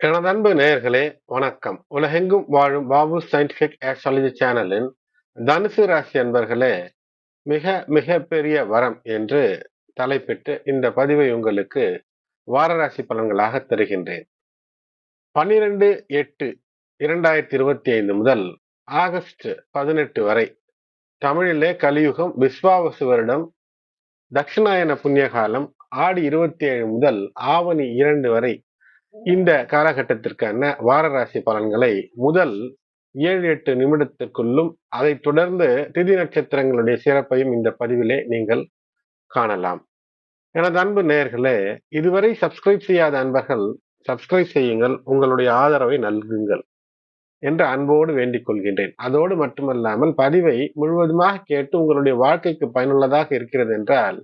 எனது அன்பு நேயர்களே வணக்கம். உலகெங்கும் வாழும் பாபு சயின்டிபிக் ஆஸ்ட்ராலஜி சேனலின் தனுசு ராசி அன்பர்களே மிக மிக பெரிய வரம் என்று தலைப்பிட்டு இந்த பதிவை உங்களுக்கு வாரராசி பலன்களாக தருகின்றேன். பன்னிரண்டு எட்டு இரண்டாயிரத்தி இருபத்தி ஐந்து முதல் ஆகஸ்ட் பதினெட்டு வரை தமிழிலே கலியுகம் விஸ்வாவசு வருடம் தட்சிணாயன புண்ணியகாலம் ஆடி இருபத்தி ஏழு முதல் ஆவணி இரண்டு வரை இந்த காலகட்டத்திற்கான வாரராசி பலன்களை முதல் ஏழு எட்டு நிமிடத்திற்குள்ளும் அதை தொடர்ந்து திதி நட்சத்திரங்களுடைய சிறப்பையும் இந்த பதிவிலே நீங்கள் காணலாம். எனது அன்பு நேயர்களே இதுவரை சப்ஸ்கிரைப் செய்யாத அன்பர்கள் சப்ஸ்கிரைப் செய்யுங்கள் உங்களுடைய ஆதரவை நல்குங்கள் என்று அன்போடு வேண்டிக் கொள்கின்றேன். அதோடு மட்டுமல்லாமல் பதிவை முழுவதுமாக கேட்டு உங்களுடைய வாழ்க்கைக்கு பயனுள்ளதாக இருக்கிறது என்றால்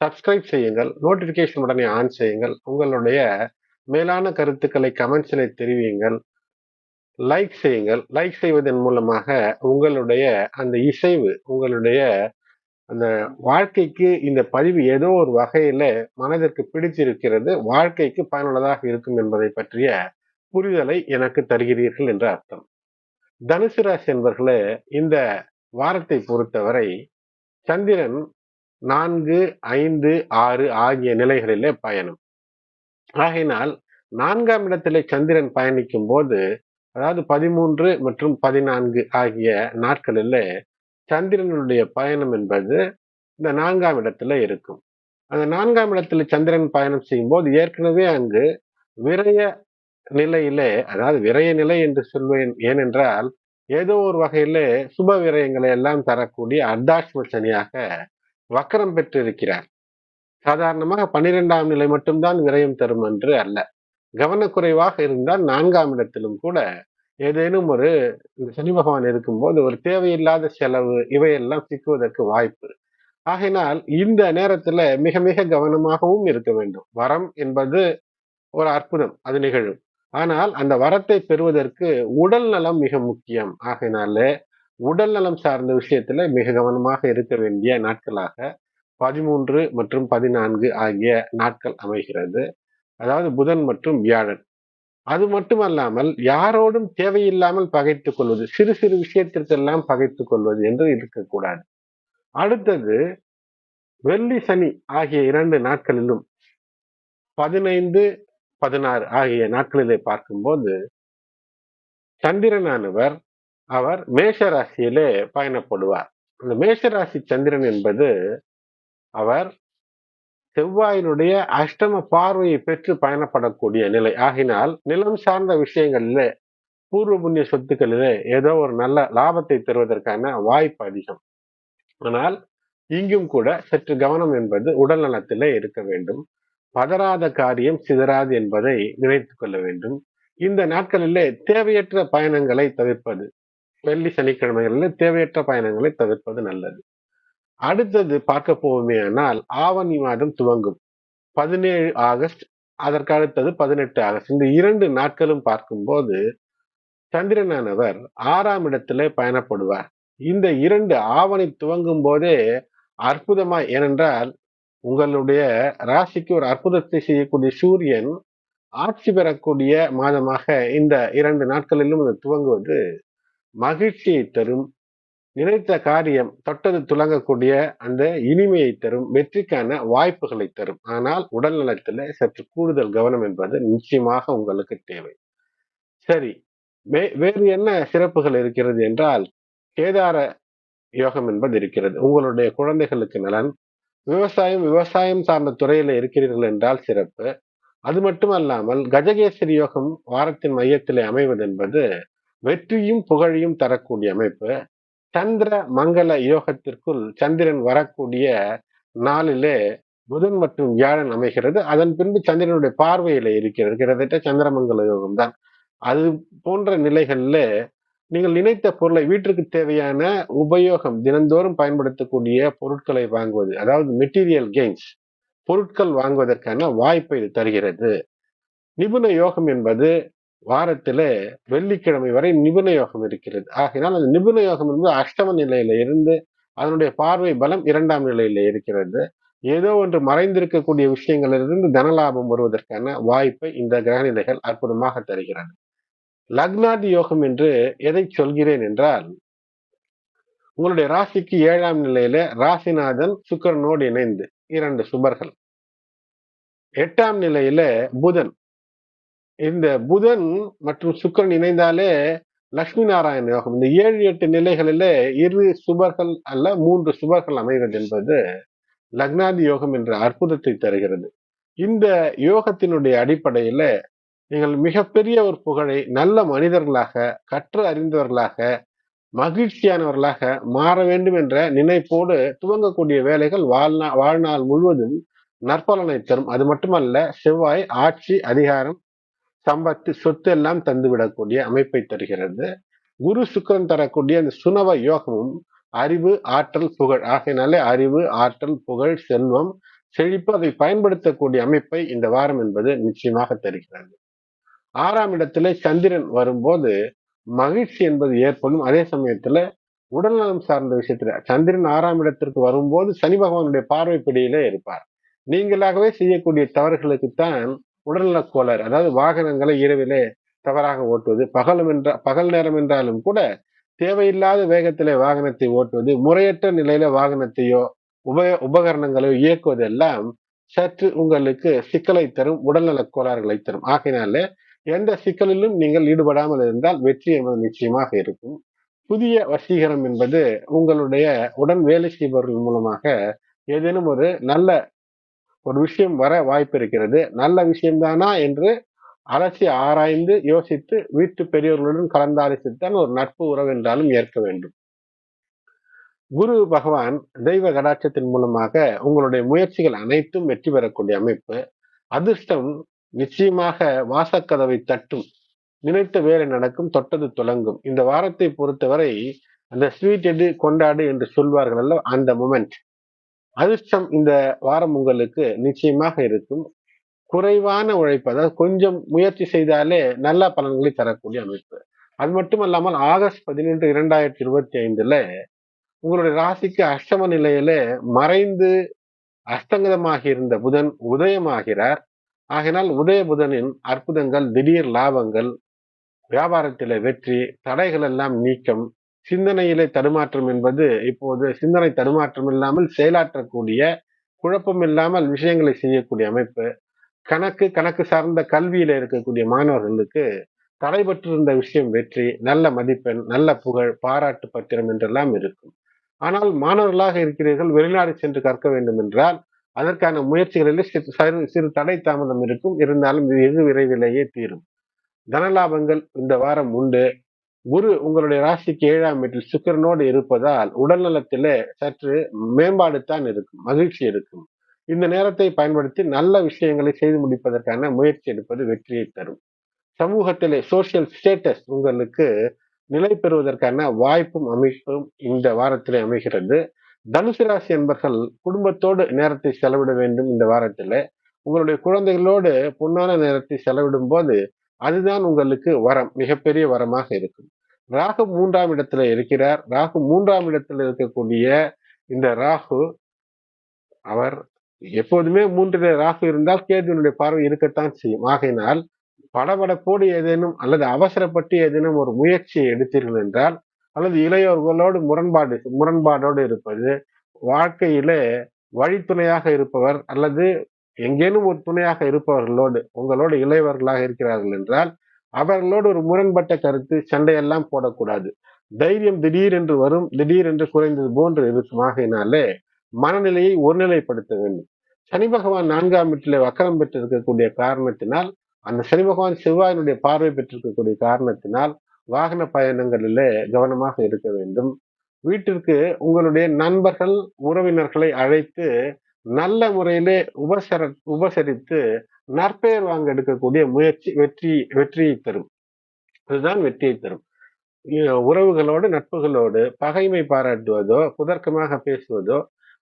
சப்ஸ்கிரைப் செய்யுங்கள் நோட்டிபிகேஷன் உடனே ஆன் செய்யுங்கள் உங்களுடைய மேலான கருத்துக்களை கமெண்ட்ஸில் தெரிவியுங்கள். லைக் செய்யுங்கள். லைக் செய்வதன் மூலமாக உங்களுடைய அந்த இசைவு உங்களுடைய அந்த வாழ்க்கைக்கு இந்த பதிவு ஏதோ ஒரு வகையில மனதிற்கு பிடித்திருக்கிறது வாழ்க்கைக்கு பயனுள்ளதாக இருக்கும் என்பதை பற்றிய புரிதலை எனக்கு தருகிறீர்கள் என்று அர்த்தம். தனுசு ராசி என்பர்களே இந்த வாரத்தை பொறுத்தவரை சந்திரன் நான்கு ஐந்து ஆறு ஆகிய நிலைகளிலே பயணம். ஆகையினால் நான்காம் இடத்திலே சந்திரன் பயணிக்கும் போது அதாவது பதிமூன்று மற்றும் பதினான்கு ஆகிய நாட்களில் சந்திரனுடைய பயணம் என்பது இந்த நான்காம் இடத்துல இருக்கும். அந்த நான்காம் இடத்துல சந்திரன் பயணம் செய்யும் போது ஏற்கனவே அங்கு விரய நிலையிலே அதாவது விரய நிலை என்று சொல்வேன் ஏனென்றால் ஏதோ ஒரு வகையில சுப விரயங்களை எல்லாம் தரக்கூடிய அர்த்தாஷ்ம சனியாக வக்கரம் பெற்றிருக்கிறார். சாதாரணமாக பன்னிரெண்டாம் நிலை மட்டும்தான் விரயம் தரும் என்று அல்ல. கவனக்குறைவாக இருந்தால் நான்காம் இடத்திலும் கூட ஏதேனும் ஒரு சனி பகவான் இருக்கும்போது ஒரு தேவையில்லாத செலவு இவையெல்லாம் சிக்குவதற்கு வாய்ப்பு. ஆகையினால் இந்த நேரத்துல மிக மிக கவனமாகவும் இருக்க வேண்டும். வரம் என்பது ஒரு அற்புதம் அது நிகழும். ஆனால் அந்த வரத்தை பெறுவதற்கு உடல் நலம் மிக முக்கியம். ஆகையினால உடல் நலம் சார்ந்த விஷயத்துல மிக கவனமாக இருக்க வேண்டிய நாட்களாக பதிமூன்று மற்றும் பதினான்கு ஆகிய நாட்கள் அமைகிறது. அதாவது புதன் மற்றும் வியாழன். அது மட்டுமல்லாமல் யாரோடும் தேவையில்லாமல் பகைத்துக் கொள்வது சிறு சிறு விஷயத்திற்கெல்லாம் பகைத்துக் கொள்வது என்று இருக்கக்கூடாது. அடுத்தது வெள்ளி சனி ஆகிய இரண்டு நாட்களிலும் பதினைந்து பதினாறு ஆகிய நாட்களிலே பார்க்கும்போது சந்திரனானவர் அவர் மேஷ ராசியிலே பயணப்படுவார். அந்த மேஷ ராசி சந்திரன் என்பது அவர் செவ்வாயினுடைய அஷ்டம பார்வையை பெற்று பயணப்படக்கூடிய நிலை. ஆகினால் நிலம் சார்ந்த விஷயங்களிலே பூர்வ புண்ணிய சொத்துக்களிலே ஏதோ ஒரு நல்ல லாபத்தை தருவதற்கான வாய்ப்பு அதிகம். ஆனால் இங்கும் கூட சற்று கவனம் என்பது உடல் நலத்திலே இருக்க வேண்டும். பதறாத காரியம் சிதறாது என்பதை நினைத்து கொள்ள வேண்டும். இந்த நாட்களிலே தேவையற்ற பயணங்களை தவிர்ப்பது வெள்ளி சனிக்கிழமைகளில் தேவையற்ற பயணங்களை தவிர்ப்பது நல்லது. அடுத்தது பார்க்க போவோமே ஆனால் ஆவணி மாதம் துவங்கும். பதினேழு ஆகஸ்ட் அதற்கு அடுத்தது பதினெட்டு ஆகஸ்ட். இந்த இரண்டு நாட்களும் பார்க்கும்போது சந்திரனானவர் ஆறாம் இடத்திலே பயணப்படுவார். இந்த இரண்டு ஆவணி துவங்கும் போதே அற்புதமா ஏனென்றால் உங்களுடைய ராசிக்கு ஒரு அற்புதத்தை செய்யக்கூடிய சூரியன் ஆட்சி பெறக்கூடிய மாதமாக இந்த இரண்டு நாட்களிலும் துவங்குவது மகிழ்ச்சியை தரும் நினைத்த காரியம் தொட்டது துலங்கக்கூடிய அந்த இனிமையை தரும் வெற்றிக்கான வாய்ப்புகளை தரும். ஆனால் உடல் நலத்தில் சற்று கூடுதல் கவனம் என்பது நிச்சயமாக உங்களுக்கு தேவை. சரி வேறு என்ன சிறப்புகள் இருக்கிறது என்றால் கேதார யோகம் என்பது இருக்கிறது. உங்களுடைய குழந்தைகளுக்கு நலன். விவசாயம் விவசாயம் சார்ந்த துறையில இருக்கிறீர்கள் என்றால் சிறப்பு. அது மட்டுமல்லாமல் கஜகேசரி யோகம் வாரத்தின் மையத்திலே அமைவது என்பது வெற்றியும் புகழையும் தரக்கூடிய அமைப்பு. சந்திர மங்கள யோகத்திற்குள் சந்திரன் வரக்கூடிய நாளிலே புதன் மற்றும் வியாழன் அமைகிறது. அதன் பின்பு சந்திரனுடைய பார்வையில இருக்கிறது. கிட்டத்தட்ட சந்திரமங்கல யோகம் தான் அது போன்ற நிலைகள்ல நீங்கள் நினைத்த பொருளை வீட்டிற்கு தேவையான உபயோகம் தினந்தோறும் பயன்படுத்தக்கூடிய பொருட்களை வாங்குவது அதாவது மெட்டீரியல் கெய்ன்ஸ் பொருட்கள் வாங்குவதற்கான வாய்ப்பை இது தருகிறது. நிபுண யோகம் என்பது வாரத்துல வெள்ளிக்கிழமை வரை நிபுண யோகம் இருக்கிறது. ஆகினால் அந்த நிபுண யோகம் என்பது அஷ்டம நிலையில இருந்து அதனுடைய பார்வை பலம் இரண்டாம் நிலையில இருக்கிறது. ஏதோ ஒன்று மறைந்திருக்கக்கூடிய விஷயங்களிலிருந்து தனலாபம் வருவதற்கான வாய்ப்பை இந்த கிரகநிலைகள் அற்புதமாக தருகிறது. லக்னாதி யோகம் என்று எதை சொல்கிறேன் என்றால் உங்களுடைய ராசிக்கு ஏழாம் நிலையில ராசிநாதன் சுக்கரனோடு இணைந்து இரண்டு சுபர்கள். எட்டாம் நிலையில புதன் இந்த புதன் மற்றும் சுக்கரன் இணைந்தாலே லக்ஷ்மி நாராயண யோகம். இந்த ஏழு எட்டு நிலைகளிலே இரு சுபர்கள் அல்ல மூன்று சுபர்கள் அமைவது என்பது லக்னாதி யோகம் என்ற அற்புதத்தை தருகிறது. இந்த யோகத்தினுடைய அடிப்படையில நீங்கள் மிகப்பெரிய ஒரு புகழை நல்ல மனிதர்களாக கற்று அறிந்தவர்களாக மகிழ்ச்சியானவர்களாக மாற வேண்டும் என்ற நினைப்போடு துவங்கக்கூடிய வேலைகள் வாழ்நாள் வாழ்நாள் முழுவதும் நற்பலனை தரும். அது மட்டுமல்ல செவ்வாய் ஆட்சி அதிகாரம் சம்பத்து சொத்து எல்லாம் தந்துவிடக்கூடிய அமைப்பை தருகிறது. குரு சுக்கரன் தரக்கூடிய அந்த சுனவ யோகமும் அறிவு ஆற்றல் புகழ். ஆகையினாலே அறிவு ஆற்றல் புகழ் செல்வம் செழிப்பு அதை பயன்படுத்தக்கூடிய அமைப்பை இந்த வாரம் என்பது நிச்சயமாக தருகிறது. ஆறாம் இடத்துல சந்திரன் வரும்போது மகிழ்ச்சி என்பது ஏற்படும். அதே சமயத்துல உடல்நலம் சார்ந்த விஷயத்துல சந்திரன் ஆறாம் இடத்திற்கு வரும்போது சனி பகவானுடைய பார்வை பிடியிலே இருப்பார். நீங்களாகவே செய்யக்கூடிய தவறுகளுக்குத்தான் உடல்நலக் கோளாறு அதாவது வாகனங்களை இரவிலே தவறாக ஓட்டுவது பகலும் என்ற பகல் நேரம் என்றாலும் கூட தேவையில்லாத வேகத்திலே வாகனத்தை ஓட்டுவது முறையற்ற நிலையில வாகனத்தையோ உப உபகரணங்களையோ இயக்குவதெல்லாம் சற்று உங்களுக்கு சிக்கலை தரும் உடல்நலக் கோளாறுகளை தரும். ஆகையினாலே எந்த சிக்கலிலும் நீங்கள் ஈடுபடாமல் இருந்தால் வெற்றி என்பது நிச்சயமாக இருக்கும். புதிய வசீகரம் என்பது உங்களுடைய உடன் வேலை செய்பவர்கள் மூலமாக ஏதேனும் ஒரு நல்ல ஒரு விஷயம் வர வாய்ப்பு இருக்கிறது. நல்ல விஷயம்தானா என்று அலசி ஆராய்ந்து யோசித்து வீட்டு பெரியவர்களுடன் கலந்தாலோசித்தான் ஒரு நட்பு உறவு என்றாலும் ஏற்க வேண்டும். குரு பகவான் தெய்வ கடாட்சத்தின் மூலமாக உங்களுடைய முயற்சிகள் அனைத்தும் வெற்றி பெறக்கூடிய அமைப்பு. அதிர்ஷ்டம் நிச்சயமாக வாசக்கதவை தட்டும். நினைத்த வேலை நடக்கும் தொட்டது தொடங்கும் இந்த வாரத்தை பொறுத்தவரை அந்த ஸ்வீட் எடு கொண்டாடு என்று சொல்வார்கள் அல்ல அந்த மூமெண்ட். அதிர்ஷ்டம் இந்த வாரம் உங்களுக்கு நிச்சயமாக இருக்கும். குறைவான உழைப்பு அதாவது கொஞ்சம் முயற்சி செய்தாலே நல்ல பலன்களை தரக்கூடிய அமைப்பு. அது மட்டும் அல்லாமல் ஆகஸ்ட் பதினொன்று இரண்டாயிரத்தி இருபத்தி ஐந்துல உங்களுடைய ராசிக்கு அஷ்டம நிலையில மறைந்து அஸ்தங்கதமாக இருந்த புதன் உதயமாகிறார். ஆகினால் உதய புதனின் அற்புதங்கள் திடீர் லாபங்கள் வியாபாரத்தில வெற்றி தடைகள் எல்லாம் நீக்கம். சிந்தனையிலே தடுமாற்றம் என்பது இப்போது சிந்தனை தடுமாற்றம் இல்லாமல் செயலாற்றக்கூடிய குழப்பம் இல்லாமல் விஷயங்களை செய்யக்கூடிய அமைப்பு கணக்கு கணக்கு சார்ந்த கல்வியில இருக்கக்கூடிய மாணவர்களுக்கு தடைபட்டிருந்த விஷயம் வெற்றி நல்ல மதிப்பெண் நல்ல புகழ் பாராட்டு பத்திரம் என்றெல்லாம் இருக்கும். ஆனால் மாணவர்களாக இருக்கிறீர்கள் வெளிநாடு சென்று கற்க வேண்டும் என்றால் அதற்கான முயற்சிகளில் சிறு சிறு தடை தாமதம் இருக்கும். இருந்தாலும் இது வெகு விரைவிலேயே தீரும். தனலாபங்கள் இந்த வாரம் உண்டு. குரு உங்களுடைய ராசிக்கு ஏழாம் வீட்டில் சுக்கரனோடு இருப்பதால் உடல் நலத்திலே சற்று மேம்பாடு தான் இருக்கும் மகிழ்ச்சி இருக்கும். இந்த நேரத்தை பயன்படுத்தி நல்ல விஷயங்களை செய்து முடிப்பதற்கான முயற்சி எடுப்பது வெற்றியை தரும். சமூகத்திலே சோசியல் ஸ்டேட்டஸ் உங்களுக்கு நிலை பெறுவதற்கான வாய்ப்பும் அமைப்பும் இந்த வாரத்திலே அமைகிறது. தனுசு ராசி என்பர்கள் குடும்பத்தோடு நேரத்தை செலவிட வேண்டும் இந்த வாரத்தில். உங்களுடைய குழந்தைகளோடு பொன்னான நேரத்தை செலவிடும் போது அதுதான் உங்களுக்கு வரம் மிகப்பெரிய வரமாக இருக்கும். ராகு மூன்றாம் இடத்துல இருக்கிறார். ராகு மூன்றாம் இடத்துல இருக்கக்கூடிய இந்த ராகு அவர் எப்போதுமே மூன்றிலே ராகு இருந்தால் கேதுவனுடைய பார்வை இருக்கத்தான் செய்யும். ஆகையினால் படபடப்போடு ஏதேனும் அல்லது அவசரப்பட்டு ஏதேனும் ஒரு முயற்சியை எடுத்தீர்கள் என்றால் அல்லது இளையோர்களோடு முரண்பாடு முரண்பாடோடு இருப்பது வாழ்க்கையிலே வழித்துணையாக இருப்பவர் அல்லது எங்கேனும் ஒரு துணையாக இருப்பவர்களோடு உங்களோடு இளையவர்களாக இருக்கிறார்கள் என்றால் அவர்களோடு ஒரு முரண்பட்ட கருத்து சண்டையெல்லாம் போடக்கூடாது. தைரியம் திடீர் என்று வரும் திடீர் என்று குறைந்தது போன்று இருக்குமாகினாலே மனநிலையை ஒருநிலைப்படுத்த வேண்டும். சனி பகவான் நான்காம் வீட்டிலே வக்கரம் பெற்றிருக்கக்கூடிய காரணத்தினால் அந்த சனி பகவான் செவ்வாயினுடைய பார்வை பெற்றிருக்கக்கூடிய காரணத்தினால் வாகன பயணங்களிலே கவனமாக இருக்க வேண்டும். வீட்டிற்கு உங்களுடைய நண்பர்கள் உறவினர்களை அழைத்து நல்ல முறையிலே உபசர உபசரித்து நற்பெயர் வாங்க எடுக்கக்கூடிய முயற்சி வெற்றி வெற்றியை தரும். அதுதான் வெற்றியை தரும். உறவுகளோடு நட்புகளோடு பகைமை பாராட்டுவதோ புதர்க்கமாக பேசுவதோ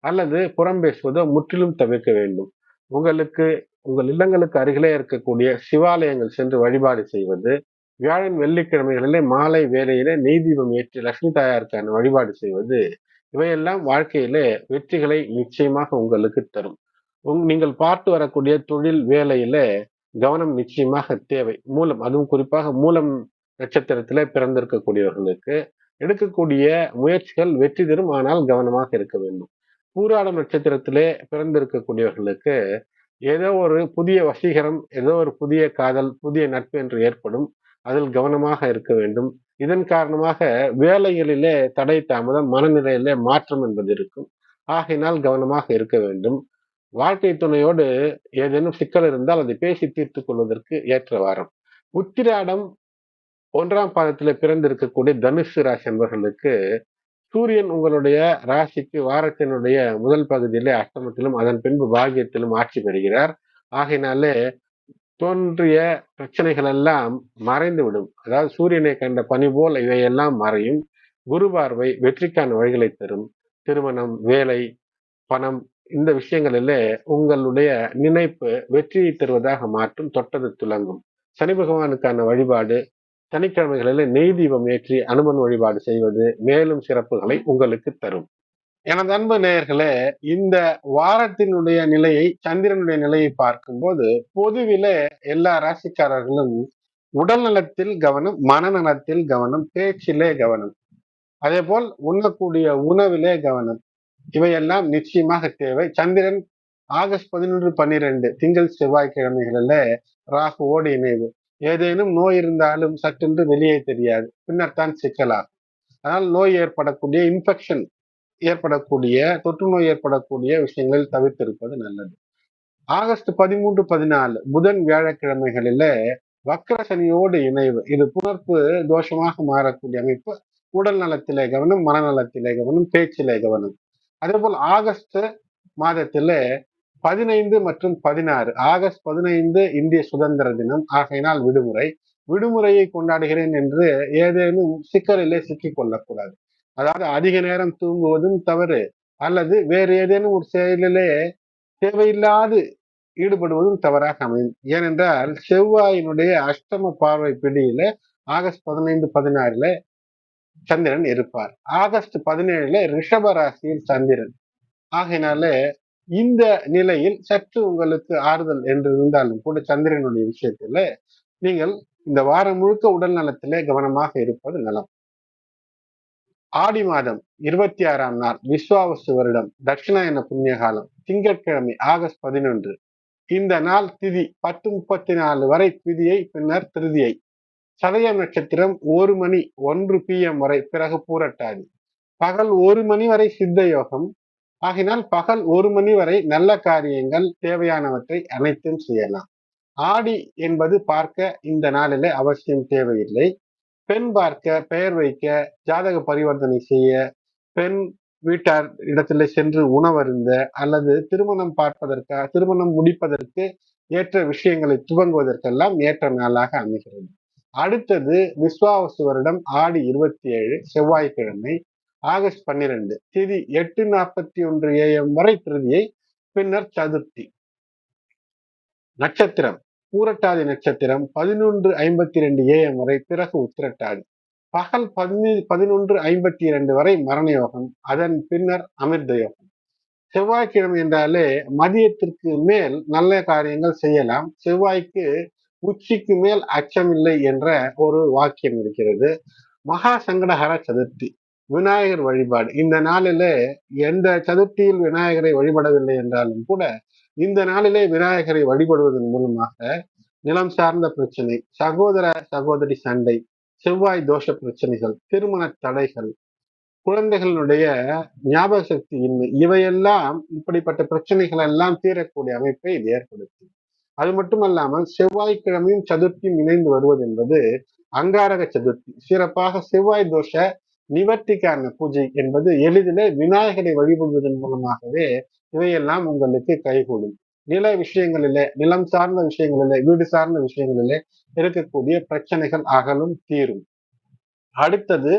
அல்லது புறம் பேசுவதோ முற்றிலும் தவிர்க்க வேண்டும். உங்களுக்கு உங்கள் இல்லங்களுக்கு அருகிலே இருக்கக்கூடிய சிவாலயங்கள் சென்று வழிபாடு செய்வது வியாழன் வெள்ளிக்கிழமைகளிலே மாலை வேலையிலே நெய் தீபம் ஏற்றி லட்சுமி தாயாருக்கான வழிபாடு செய்வது இவையெல்லாம் வாழ்க்கையிலே வெற்றிகளை நிச்சயமாக உங்களுக்கு தரும். உங் நீங்கள் பார்த்து வரக்கூடிய தொழில் வேலையில கவனம் நிச்சயமாக தேவை. மூலம் அதுவும் குறிப்பாக மூலம் நட்சத்திரத்துல பிறந்திருக்கக்கூடியவர்களுக்கு எடுக்கக்கூடிய முயற்சிகள் வெற்றி தரும் ஆனால் கவனமாக இருக்க வேண்டும். பூராடம் நட்சத்திரத்திலே பிறந்திருக்கக்கூடியவர்களுக்கு ஏதோ ஒரு புதிய வசீகரம் ஏதோ ஒரு புதிய காதல் புதிய நட்பு என்று ஏற்படும். அதில் கவனமாக இருக்க வேண்டும். இதன் காரணமாக வேலைகளிலே தடை தாமதம் மனநிலையிலே மாற்றம் என்பது இருக்கும். ஆகையினால் கவனமாக இருக்க வேண்டும். வாழ்க்கை துணையோடு ஏதேனும் சிக்கல் இருந்தால் அதை பேசி தீர்த்துக் கொள்வதற்கு ஏற்ற வாரம். உத்திராடம் ஒன்றாம் பாதத்தில் பிறந்திருக்கக்கூடிய தனுசு ராசி என்பவர்களுக்கு சூரியன் உங்களுடைய ராசிக்கு வாரத்தினுடைய முதல் பகுதியிலே அஷ்டமத்திலும் அதன் பின்பு பாகியத்திலும் ஆட்சி பெறுகிறார். ஆகையினாலே தோன்றிய பிரச்சனைகள் எல்லாம் மறைந்து விடும் அதாவது சூரியனை கண்ட பனி போல் இவையெல்லாம் மறையும். குரு பார்வை வெற்றிக்கான வழிகளை தரும். திருமணம் வேலை பணம் இந்த விஷயங்களிலே உங்களுடைய நினைப்பு வெற்றியை தருவதாக மாற்றும். தொட்டது துலங்கும். சனி பகவானுக்கான வழிபாடு சனிக்கிழமைகளில் நெய் தீபம் ஏற்றி அனுமன் வழிபாடு செய்வது மேலும் சிறப்புகளை உங்களுக்கு தரும். எனது அன்பு நேயர்களே இந்த வாரத்தினுடைய நிலையை சந்திரனுடைய நிலையை பார்க்கும்போது பொதுவில எல்லா ராசிக்காரர்களும் உடல் நலத்தில் கவனம் மனநலத்தில் கவனம் பேச்சிலே கவனம். அதே போல் உண்ணக்கூடிய உணவிலே கவனம். இவையெல்லாம் நிச்சயமாக தேவை. சந்திரன் ஆகஸ்ட் பதினொன்று பன்னிரெண்டு திங்கள் செவ்வாய்க்கிழமைகளில் ராகுவோடு இணைவு. ஏதேனும் நோய் இருந்தாலும் சற்றென்று வெளியே தெரியாது. பின்னர் தான் சிக்கலாகும். அதனால் நோய் ஏற்படக்கூடிய இன்ஃபெக்ஷன் ஏற்படக்கூடிய தொற்று நோய் ஏற்படக்கூடிய விஷயங்களில் தவிர்த்திருப்பது நல்லது. ஆகஸ்ட் பதிமூன்று பதினாலு புதன் வியாழக்கிழமைகளில வக்கர சனியோடு இணைவு. இது புணர்ப்பு தோஷமாக மாறக்கூடிய அமைப்பு. உடல் நலத்திலே கவனம் மனநலத்திலே கவனம் பேச்சிலே கவனம். அதே போல் ஆகஸ்ட் மாதத்தில் பதினைந்து மற்றும் பதினாறு. ஆகஸ்ட் பதினைந்து இந்திய சுதந்திர தினம். ஆகையினால் விடுமுறை. விடுமுறையை கொண்டாடுகிறேன் என்று ஏதேனும் சிக்கலிலே சிக்கிக் கொள்ளக்கூடாது. அதாவது அதிக நேரம் தூங்குவதும் தவறு. அல்லது வேறு ஏதேனும் ஒரு செயலிலே தேவையில்லாது ஈடுபடுவதும் தவறாக அமையும். ஏனென்றால் செவ்வாயினுடைய அஷ்டம பார்வை பிடியில ஆகஸ்ட் பதினைந்து பதினாறுல சந்திரன் இருப்பார். ஆகஸ்ட் பதினேழுல ரிஷப ராசியில் சந்திரன். ஆகையினால இந்த நிலையில் சற்று உங்களுக்கு ஆறுதல் என்று இருந்தாலும் கூட சந்திரனுடைய விஷயத்துல நீங்கள் இந்த வாரம் முழுக்க உடல் நலத்திலே கவனமாக இருப்பது நலம். ஆடி மாதம் இருபத்தி ஆறாம் நாள் விஸ்வாவசு வருடம் தட்சிணாயன புண்ணியகாலம் திங்கட்கிழமை ஆகஸ்ட் பதினொன்று. இந்த நாள் திதி பத்து முப்பத்தி நாலு வரை திதியை பின்னர் திருதியை. சதயம் நட்சத்திரம் ஒரு மணி ஒன்று பி எம் வரை பிறகு பூரட்டாதி. பகல் ஒரு மணி வரை சித்த யோகம். ஆகினால் பகல் ஒரு மணி வரை நல்ல காரியங்கள் தேவையானவற்றை அனைத்தும் செய்யலாம். ஆடி என்பது பார்க்க இந்த நாளிலே அவசியம் தேவையில்லை. பெண் பார்க்க பெயர் வைக்க ஜாதக பரிவர்த்தனை செய்ய பெண் வீட்டார் இடத்துல சென்று உணவருந்த அல்லது திருமணம் பார்ப்பதற்காக திருமணம் முடிப்பதற்கு ஏற்ற விஷயங்களை துவங்குவதற்கெல்லாம் ஏற்ற நாளாக அமைகிறது. அடுத்தது விஸ்வாவசு வருடம் ஆடி இருபத்தி ஏழு செவ்வாய்க்கிழமை ஆகஸ்ட் பன்னிரெண்டு திதி எட்டு நாற்பத்தி ஒன்று ஏஎம் வரை திருதியை பின்னர் சதுர்த்தி. நட்சத்திரம். பூரட்டாதி நட்சத்திரம் பதினொன்று ஐம்பத்தி ரெண்டு ஏஎம் வரை பிறகு உத்திரட்டாதி. பகல் பதினி பதினொன்று ஐம்பத்தி இரண்டு வரை மரண யோகம் அதன் பின்னர் அமிர்த யோகம் செவ்வாய்க்கிழமை என்றாலே மதியத்திற்கு மேல் நல்ல காரியங்கள் செய்யலாம். செவ்வாய்க்கு உச்சிக்கு மேல் அச்சமில்லை என்ற ஒரு வாக்கியம் இருக்கிறது. மகா சங்கடஹர சதுர்த்தி விநாயகர் வழிபாடு. இந்த நாளிலே எந்த சதுர்த்தியில் விநாயகரை வழிபடவில்லை என்றாலும் கூட இந்த நாளிலே விநாயகரை வழிபடுவதன் மூலமாக நிலம் சார்ந்த பிரச்சனை சகோதர சகோதரி சண்டை செவ்வாய் தோஷ பிரச்சனைகள் திருமண தடைகள் குழந்தைகளுடைய ஞாபக சக்தி இன்மை இவையெல்லாம் இப்படிப்பட்ட பிரச்சனைகள் எல்லாம் தீரக்கூடிய அமைப்பை இது ஏற்படுத்தும். அது மட்டுமல்லாமல் செவ்வாய்க்கிழமையும் சதுர்த்தியும் இணைந்து வருவது என்பது அங்காரக சதுர்த்தி. சிறப்பாக செவ்வாய் தோஷ நிவர்த்திக்கான பூஜை என்பது எளிதில் விநாயகரை வழிபடுவதன் மூலமாகவே இவையெல்லாம் உங்களுக்கு கைகூடும். நில விஷயங்களிலே நிலம் சார்ந்த விஷயங்களிலே வீடு சார்ந்த விஷயங்களிலே இருக்கக்கூடிய பிரச்சனைகள் அகலும் தீரும். அடுத்தது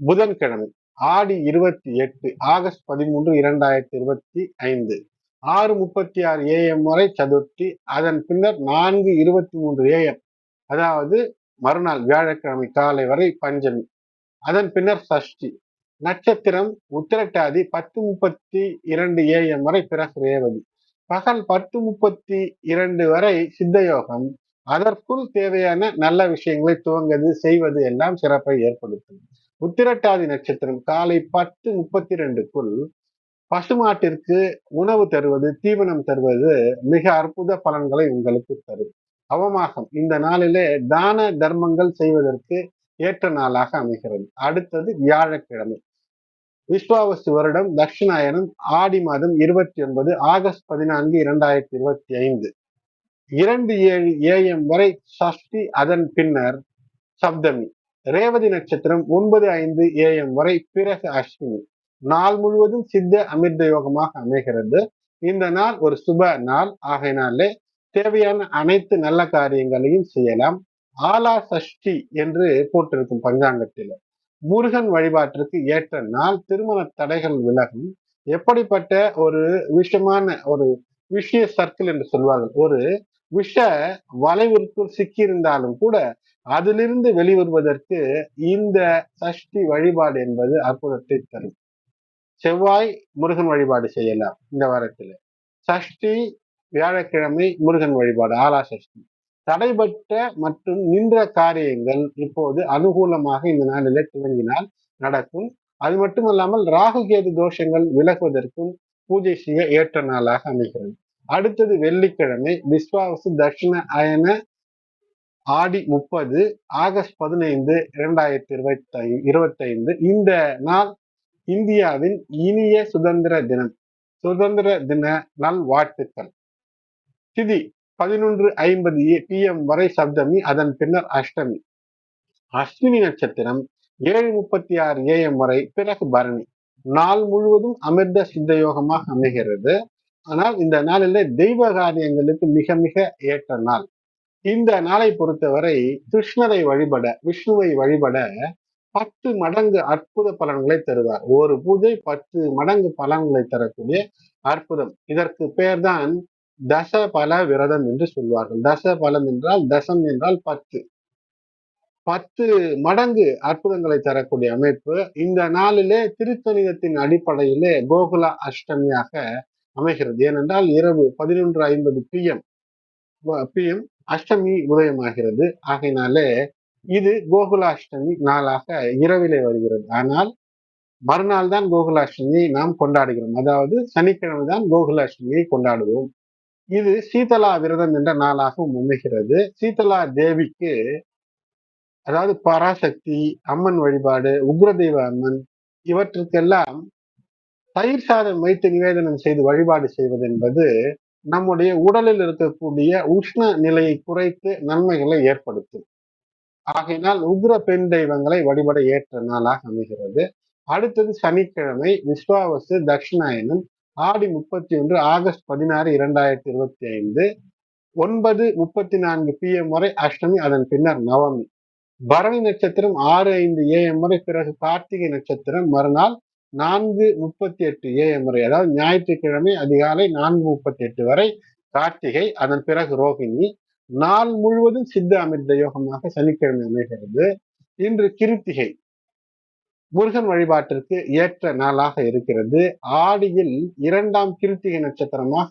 புதன்கிழமை ஆடி இருபத்தி எட்டு ஆகஸ்ட் பதிமூன்று இரண்டாயிரத்தி இருபத்தி ஐந்து. ஆறு முப்பத்தி ஆறு ஏஎம் வரை சதுர்த்தி அதன் பின்னர் நான்கு இருபத்தி மூன்று ஏஎம் அதாவது மறுநாள் வியாழக்கிழமை காலை வரை பஞ்சமி. அதன் பின்னர் சஷ்டி நட்சத்திரம் உத்திரட்டாதி பத்து முப்பத்தி இரண்டு ஏஎம் வரை பிறகு ரேவதி பகல் பத்து முப்பத்தி இரண்டு வரை சித்த யோகம் அதற்குள் தேவையான நல்ல விஷயங்களை துவங்குவது செய்வது எல்லாம் சிறப்பை ஏற்படுத்தும். உத்திரட்டாதி நட்சத்திரம் காலை பத்து முப்பத்தி ரெண்டுக்குள் பசுமாட்டிற்கு உணவு தருவது தீவனம் தருவது மிக அற்புத பலன்களை உங்களுக்கு தரும். அவமாகம். இந்த நாளிலே தான தர்மங்கள் செய்வதற்கு ஏற்ற நாளாக அமைகிறது. அடுத்தது வியாழக்கிழமை. விஸ்வாவசு வருடம் தட்சிணாயனம் ஆடி மாதம் இருபத்தி ஒன்பது ஆகஸ்ட் பதினான்கு இரண்டாயிரத்தி இருபத்தி ஐந்து. இரண்டு ஏழு ஏஎம் வரை சஷ்டி அதன் பின்னர் சப்தமி. ரேவதி நட்சத்திரம் ஒன்பது ஐந்து ஏஎம் வரை பிறகு அஸ்வினி நாள் முழுவதும் சித்த அமிர்த யோகமாக அமைகிறது. இந்த நாள் ஒரு சுப நாள். ஆகையினாலே தேவையான அனைத்து நல்ல காரியங்களையும் செய்யலாம். ஆலா சஷ்டி என்று போட்டிருக்கும் பஞ்சாங்கத்தில். முருகன் வழிபாட்டிற்கு ஏற்ற நாள் திருமண தடைகள் விலகும். எப்படிப்பட்ட ஒரு விஷமான ஒரு விஷய சர்க்கிள் என்று சொல்வார்கள். ஒரு விஷ வளைவிற்குள் சிக்கியிருந்தாலும் கூட அதிலிருந்து வெளிவருவதற்கு இந்த சஷ்டி வழிபாடு என்பது அற்புதத்தை தரும். செவ்வாய் முருகன் வழிபாடு செய்யலாம் இந்த வாரத்தில். சஷ்டி வியாழக்கிழமை முருகன் வழிபாடு ஆலா சஷ்டி. தடைபட்ட மற்றும் நின்ற காரியங்கள் இப்போது அனுகூலமாக இந்த நாளிலே துவங்கினால் நடக்கும். அது மட்டுமல்லாமல் ராகு கேது தோஷங்கள் விலகுவதற்கும் பூஜை செய்ய ஏற்ற நாளாக அமைகிறது. அடுத்தது வெள்ளிக்கிழமை விஸ்வாவசு தட்சிண அயன ஆடி முப்பது ஆகஸ்ட் பதினைந்து இரண்டாயிரத்தி இருபத்தி இருபத்தைந்து. இந்த நாள் இந்தியாவின் இனிய சுதந்திர தினம். சுதந்திர தின நல் வாழ்த்துக்கள் திதி பதினொன்று ஐம்பது பிஎம் வரை சப்தமி அதன் பின்னர் அஷ்டமி. அஸ்வினி நட்சத்திரம் ஏழு முப்பத்தி ஆறு ஏஎம் வரை பிறகு பரணி. நாள் முழுவதும் அமிர்த சித்த யோகமாக அமைகிறது. ஆனால் இந்த நாளில் தெய்வ காரியங்களுக்கு மிக மிக ஏற்ற நாள். இந்த நாளை பொறுத்தவரை கிருஷ்ணரை வழிபட விஷ்ணுவை வழிபட பத்து மடங்கு அற்புத பலன்களை தருவார். ஒரு பூஜை பத்து மடங்கு பலன்களை தரக்கூடிய அற்புதம். இதற்கு பேர்தான் தச பல விரதம் என்று சொல்வார்கள். தச பலம் என்றால் தசம் என்றால் பத்து. பத்து மடங்கு அற்புதங்களை தரக்கூடிய அமைப்பு. இந்த நாளிலே திருத்தணிதத்தின் அடிப்படையிலே கோகுலா அஷ்டமியாக அமைகிறது. ஏனென்றால் இரவு பதினொன்று ஐம்பது பிஎம் பிஎம் அஷ்டமி உதயமாகிறது. ஆகையினாலே இது கோகுலாஷ்டமி நாளாக இரவிலே வருகிறது. ஆனால் மறுநாள் தான் கோகுலாஷ்டமியை நாம் கொண்டாடுகிறோம். அதாவது சனிக்கிழமை தான் கோகுலாஷ்டமியை கொண்டாடுவோம். இது சீதலா விரதம் என்ற நாளாகவும் அமைகிறது. சீதலா தேவிக்கு அதாவது பராசக்தி அம்மன் வழிபாடு உக்ரதெய்வ அம்மன் இவற்றுக்கெல்லாம் தயிர் சாதம் வைத்து நிவேதனம் செய்து வழிபாடு செய்வது என்பது நம்முடைய உடலில் இருக்கக்கூடிய உஷ்ண நிலையை குறைத்து நன்மைகளை ஏற்படுத்தும். ஆகையினால் உக்ர பெண் தெய்வங்களை வழிபட ஏற்ற நாளாக அமைகிறது. அடுத்தது சனிக்கிழமை விஸ்வாவசு தட்சிணாயனம் ஆடி முப்பத்தி ஒன்று ஆகஸ்ட் பதினாறு இரண்டாயிரத்தி இருபத்தி ஐந்து ஒன்பது முப்பத்தி நான்கு பிஎம் வரை அஷ்டமி அதன் பின்னர் நவமி. பரணி நட்சத்திரம் ஆறு ஐந்து ஏஎம் வரை பிறகு கார்த்திகை நட்சத்திரம் மறுநாள் நான்கு முப்பத்தி எட்டு ஏஎம் வரை அதாவது ஞாயிற்றுக்கிழமை அதிகாலை நான்கு முப்பத்தி எட்டு வரை கார்த்திகை அதன் பிறகு ரோஹிணி நாள் முழுவதும் சித்த அமிர்த யோகமாக சனிக்கிழமை அமைகிறது. இன்று கிருத்திகை. முருகன் வழிபாட்டிற்கு ஏற்ற நாளாக இருக்கிறது. ஆடியில் இரண்டாம் கிருத்திகை நட்சத்திரமாக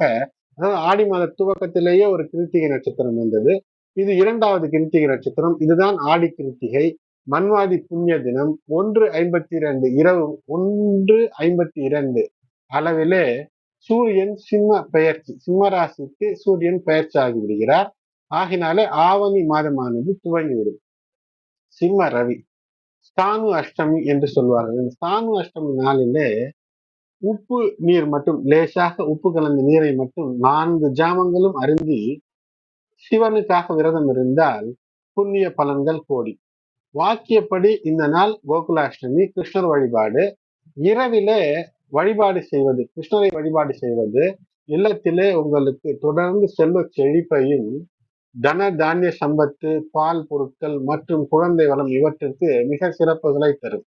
அதாவது ஆடி மாத துவக்கத்திலேயே ஒரு கிருத்திகை நட்சத்திரம் வந்தது. இது இரண்டாவது கிருத்திகை நட்சத்திரம். இதுதான் ஆடி கிருத்திகை. மன்வாதி புண்ணிய தினம் ஒன்று ஐம்பத்தி இரண்டு இரவு ஒன்று ஐம்பத்தி இரண்டு அளவிலே சூரியன் சிம்ம பெயர்ச்சி சிம்ம ராசிக்கு சூரியன் பெயர்ச்சி ஆகிவிடுகிறார் ஆகினாலே ஆவணி மாதமானது துவங்கிவிடும். சிம்ம ரவி. சானு அஷ்டமி என்று சொல்வார்கள். இந்த சானு அஷ்டமி நாளிலே உப்பு நீர் மட்டும் லேசாக உப்பு கலந்த நீரை மட்டும் நான்கு ஜாமங்களும் அருந்தி சிவனுக்காக விரதம் இருந்தால் புண்ணிய பலன்கள் கோடி. வாக்கியப்படி இந்த நாள் கோகுலாஷ்டமி கிருஷ்ணர் வழிபாடு. இரவிலே வழிபாடு செய்வது கிருஷ்ணரை வழிபாடு செய்வது இல்லத்திலே உங்களுக்கு தொடர்ந்து செல்வ செழிப்பையும் தன தானிய சம்பத்து பால் பொருட்கள் மற்றும் குழந்தை வளம் இவற்றிற்கு மிக சிறப்புகளை தரும்.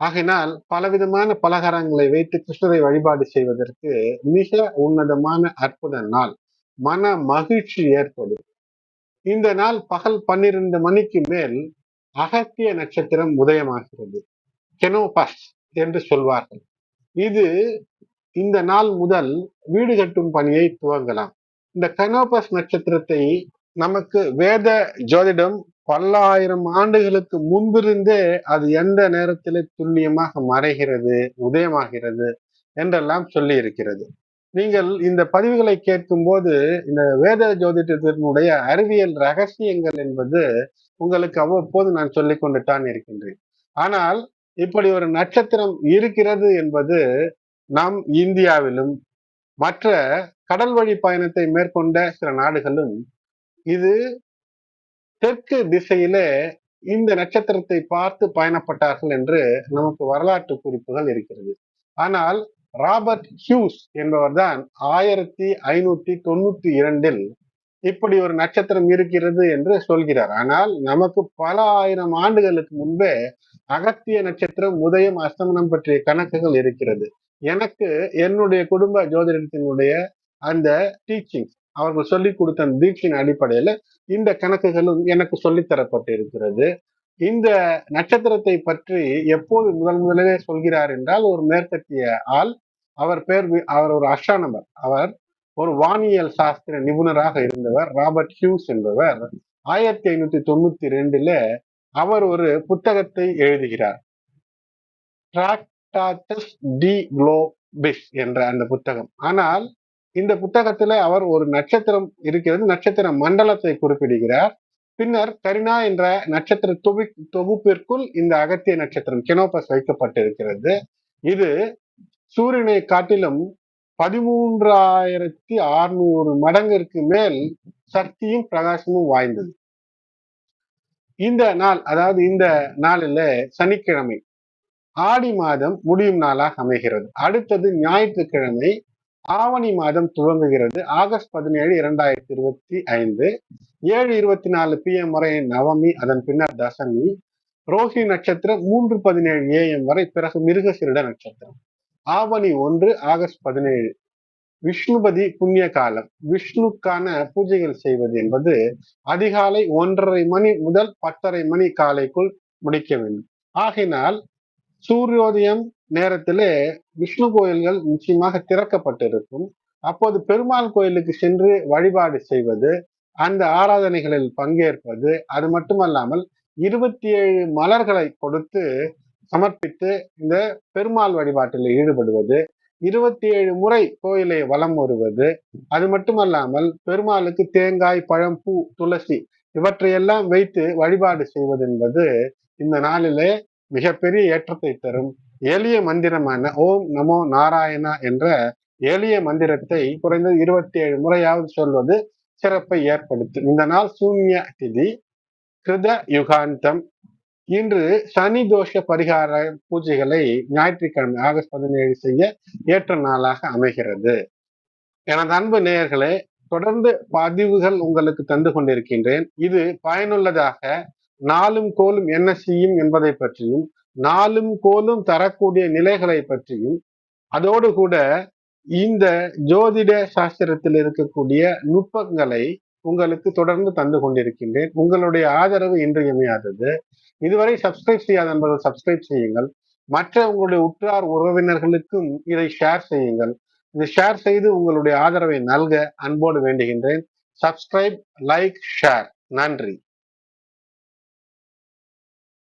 ஆகையினால் பலவிதமான பலகாரங்களை வைத்து கிருஷ்ணரை வழிபாடு செய்வதற்கு மிக உன்னதமான அற்புத நாள் மன மகிழ்ச்சி ஏற்படும். இந்த நாள் பகல் பன்னிரண்டு மணிக்கு மேல் அகத்திய நட்சத்திரம் உதயமாகிறது. கெனோபஸ் என்று சொல்வார்கள். இது இந்த நாள் முதல் வீடு கட்டும் பணியை துவங்கலாம். இந்த கனோபஸ் நட்சத்திரத்தை நமக்கு வேத ஜோதிடம் பல்லாயிரம் ஆண்டுகளுக்கு முன்பிருந்தே அது எந்த நேரத்திலே துல்லியமாக மறைகிறது உதயமாகிறது என்றெல்லாம் சொல்லி இருக்கிறது நீங்கள் இந்த பதிவுகளை கேட்கும் போது இந்த வேத ஜோதிடத்தினுடைய அறிவியல் ரகசியங்கள் என்பது உங்களுக்கு அவ்வப்போது நான் சொல்லிக் கொண்டுட்டான் இருக்கின்றேன். ஆனால் இப்படி ஒரு நட்சத்திரம் இருக்கிறது என்பது நம் இந்தியாவிலும் மற்ற கடல் வழி பயணத்தை மேற்கொண்ட சில நாடுகளும் இது தெற்கு திசையிலே இந்த நட்சத்திரத்தை பார்த்து பயணப்பட்டார்கள் என்று நமக்கு வரலாற்று குறிப்புகள் இருக்கிறது. ஆனால் ராபர்ட் ஹியூஸ் என்பவர்தான் ஆயிரத்தி ஐநூத்தி தொண்ணூத்தி இரண்டில் இப்படி ஒரு நட்சத்திரம் இருக்கிறது என்று சொல்கிறார். ஆனால் நமக்கு பல ஆயிரம் ஆண்டுகளுக்கு முன்பே அகத்திய நட்சத்திரம் உதயம் அஸ்தமனம் பற்றிய கணக்குகள் இருக்கிறது. எனக்கு என்னுடைய குடும்ப ஜோதிடத்தினுடைய அந்த டீச்சிங் அவர்கள் சொல்லி கொடுத்த அந்த தீட்சின் அடிப்படையில் இந்த கணக்குகளும் எனக்கு சொல்லித்தரப்பட்டு இருக்கிறது இந்த நட்சத்திரத்தை பற்றி எப்போது முதல் முதலே சொல்கிறார் என்றால் ஒரு மேற்கத்திய ஆள் அவர் பேர் அவர் ஒரு அஸ்ட்ரானமர் அவர் ஒரு வானியல் சாஸ்திர நிபுணராக இருந்தவர் ராபர்ட் ஹியூஸ் என்பவர். ஆயிரத்தி ஐநூத்தி தொண்ணூத்தி ரெண்டுல அவர் ஒரு புத்தகத்தை எழுதுகிறார். டிராக்டாட்டஸ் டி குளோபிஸ் என்ற அந்த புத்தகம். ஆனால் இந்த புத்தகத்தில் அவர் ஒரு நட்சத்திரம் இருக்கிறது நட்சத்திர மண்டலத்தை குறிப்பிடுகிறார். பின்னர் கரினா என்ற நட்சத்திர தொகு தொகுப்பிற்குள் இந்த அகத்திய நட்சத்திரம் கெனோபஸ் வைக்கப்பட்டிருக்கிறது. இது சூரியனை காட்டிலும் பதிமூன்றாயிரத்தி அறுநூறு மடங்கிற்கு மேல் சக்தியும் பிரகாசமும் வாய்ந்தது. இந்த நாள் அதாவது இந்த நாளில் சனிக்கிழமை ஆடி மாதம் முடியும் நாளாக அமைகிறது. அடுத்தது ஞாயிற்றுக்கிழமை ஆவணி மாதம் துவங்குகிறது. ஆகஸ்ட் பதினேழு இரண்டாயிரத்தி இருபத்தி ஐந்து. ஏழு இருபத்தி நாலு பி எம் வரை நவமி அதன் பின்னர் தசமி. ரோஹி நட்சத்திரம் மூன்று பதினேழு ஏஎம் வரை பிறகு மிருகசிருட நட்சத்திரம். ஆவணி ஒன்று ஆகஸ்ட் பதினேழு. விஷ்ணுபதி புண்ணிய காலம். விஷ்ணுக்கான பூஜைகள் செய்வது என்பது அதிகாலை ஒன்றரை மணி முதல் பத்தரை மணி காலைக்குள் முடிக்க வேண்டும். ஆகினால் சூரியோதயம் நேரத்திலே விஷ்ணு கோயில்கள் நிச்சயமாக திறக்கப்பட்டிருக்கும். அப்போது பெருமாள் கோயிலுக்கு சென்று வழிபாடு செய்வது அந்த ஆராதனைகளில் பங்கேற்பது அது மட்டுமல்லாமல் இருபத்தி ஏழு மலர்களை கொடுத்து சமர்ப்பித்து இந்த பெருமாள் வழிபாட்டில் ஈடுபடுவது இருபத்தி ஏழு முறை கோயிலை வலம் வருவது அது மட்டுமல்லாமல் பெருமாளுக்கு தேங்காய் பழம் பூ துளசி இவற்றையெல்லாம் வைத்து வழிபாடு செய்வது என்பது இந்த நாளிலே மிகப்பெரிய ஏற்றத்தை தரும் எளிய மந்திரமான ஓம் நமோ நாராயணா என்ற எளிய மந்திரத்தை குறைந்தது இருபத்தி ஏழு முறையாவது சொல்வது சிறப்பை ஏற்படுத்தும். இந்த நாள் சூன்ய திதி கிருத யுகாந்தம். இன்று சனி தோஷ பரிகார பூஜைகளை ஞாயிற்றுக்கிழமை ஆகஸ்ட் பதினேழு செய்ய ஏற்ற நாளாக அமைகிறது. எனது அன்பு நேயர்களே தொடர்ந்து பதிவுகள் உங்களுக்கு தந்து கொண்டிருக்கின்றேன். இது பயனுள்ளதாக நாளும் கோலும் என்ன செய்யும் என்பதை பற்றியும் நாளும் கோலும் தரக்கூடிய நிலைகளை பற்றியும் அதோடு கூட இந்த ஜோதிட சாஸ்திரத்தில் இருக்கக்கூடிய நுட்பங்களை உங்களுக்கு தொடர்ந்து தந்து கொண்டிருக்கின்றேன். உங்களுடைய ஆதரவு இன்றியமையாதது. இதுவரை சப்ஸ்கிரைப் செய்யாத என்பதை சப்ஸ்கிரைப் செய்யுங்கள். மற்ற உங்களுடைய உற்றார் உறவினர்களுக்கும் இதை ஷேர் செய்யுங்கள். இதை ஷேர் செய்து உங்களுடைய ஆதரவை நல்க அன்போடு வேண்டுகின்றேன். சப்ஸ்கிரைப் லைக் ஷேர் நன்றி.